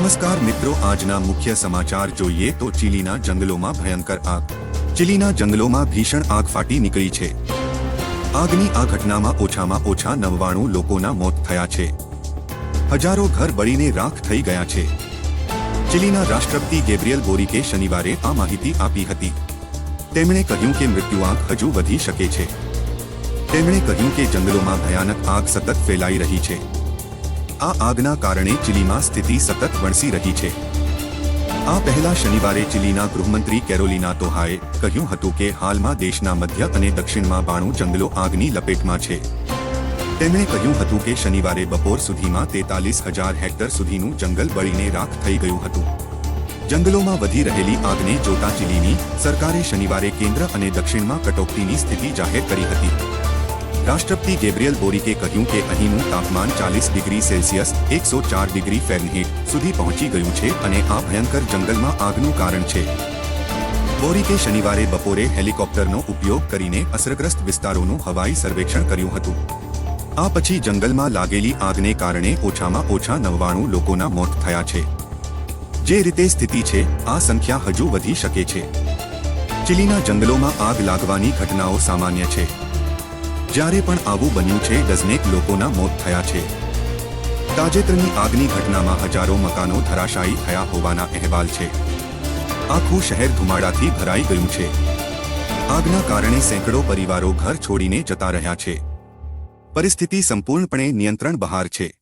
નમસ્કાર મિત્રો, આજના મુખ્ય સમાચાર જોઈએ તો ચીલીના જંગલોમાં ભયંકર આગ. ચીલીના જંગલોમાં ભીષણ આગ ફાટી નીકળી છે. આગની આ ઘટનામાં ઓછામાં ઓછા નવ્વાણું લોકોના મોત થયા છે. હજારો ઘર બળીને રાખ થઈ ગયા છે. ચીલીના રાષ્ટ્રપતિ ગેબ્રિયલ બોરિકે શનિવારે આ માહિતી આપી હતી. તેમણે કહ્યું કે મૃત્યુઆંક હજુ વધી શકે છે. તેમણે કહ્યું કે જંગલોમાં ભયાનક આગ સતત ફેલાઈ રહી છે. આ આગના કારણે ચીલીમાં સ્થિતિ સતત વણસી રહી છે. આ પહેલા શનિવારે ચીલીના ગૃહમંત્રી કેરોલિના તોહાએ કહ્યું હતું કે હાલમાં દેશના મધ્ય અને દક્ષિણમાં બાણું જંગલો આગની લપેટમાં છે. તેમણે કહ્યું હતું કે શનિવારે બપોર સુધીમાં તેતાલીસ હજાર હેક્ટર સુધીનું જંગલ બળીને રાખ થઈ ગયું હતું. જંગલોમાં વધી રહેલી આગને જોતા ચીલીની સરકારે શનિવારે કેન્દ્ર અને દક્ષિણમાં કટોકટીની સ્થિતિ જાહેર કરી હતી. રાષ્ટ્રપતિ ગેબ્રિયલ બોરિકે કહ્યું કે અહીંનું તાપમાન ચાલીસ ડિગ્રી સેલ્સિયસ, એકસો ચાર ડિગ્રી ફેરનહીટ સુધી પહોંચી ગયું છે અને આ ભયંકર જંગલમાં આગનું કારણ છે. બોરિકે શનિવારે બપોરે હેલિકોપ્ટરનો ઉપયોગ કરીને અસરગ્રસ્ત વિસ્તારોનું હવાઈ સર્વેક્ષણ કર્યું હતું. આ પછી જંગલમાં લાગેલી આગને કારણે ઓછામાં ઓછા નવ્વાણું લોકોના મોત થયા છે. જે રીતે સ્થિતિ છે, આ સંખ્યા હજુ વધી શકે છે. ચીલીના જંગલોમાં આગ લાગવાની ઘટનાઓ સામાન્ય છે. જ્યારે પણ આવું બન્યું છે ડઝનેક લોકોના મોત થયા છે. તાજેતરની આગની ઘટનામાં હજારો મકાનો ધરાશાયી થયા હોવાના અહેવાલ છે. આખું શહેર ધુમાડાથી ભરાઈ ગયું છે. આગના કારણે સેંકડો પરિવારો ઘર છોડીને જતા રહ્યા છે. પરિસ્થિતિ સંપૂર્ણપણે નિયંત્રણ બહાર છે.